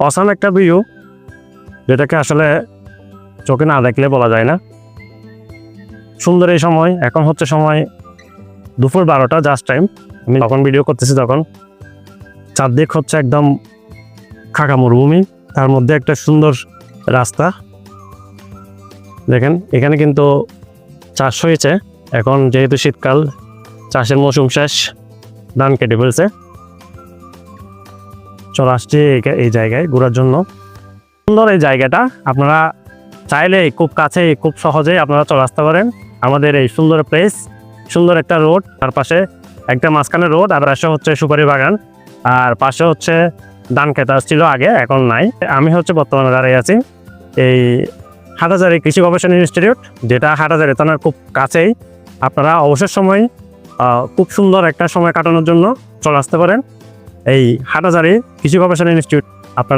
Awesome একটা view যেটাকে আসলে চোখে না দেখলে বলা যায় না। সুন্দর এই সময়, এখন হচ্ছে সময় দুপুর বারোটা জাস্ট টাইম আমি যখন ভিডিও করতেছি তখন চারদিক হচ্ছে একদম খাকা মরুভূমি, তার মধ্যে একটা সুন্দর রাস্তা। দেখেন, এখানে কিন্তু চাষ হয়েছে। এখন যেহেতু শীতকাল, চাষের মৌসুম শেষ, ধান কেটে ফেলছে। চলে আসছি এই- জায়গায় ঘোরার জন্য। সুন্দর এই জায়গাটা। আপনারা চাইলে খুব কাছে, খুব সহজেই আপনারা চলে আসতে পারেন। আমাদের এই সুন্দর প্লেস সুন্দর একটা রোড তার পাশে একটা মাঝখানে রোড আর পাশে হচ্ছে সুপারি বাগান। আর পাশে হচ্ছে ধান খেতে ছিল আগে, এখন নাই। আমি হচ্ছে বর্তমানে দাঁড়িয়ে আছি এই হাটাজারি কৃষি গবেষণা ইনস্টিটিউট যেটা হাটাজারি থানার খুব কাছেই। আপনারা অবসর সময় খুব সুন্দর একটা সময় কাটানোর জন্য চলে আসতে পারেন। এই হাটাজারি কৃষি গবেষণা ইনস্টিটিউট। আপনারা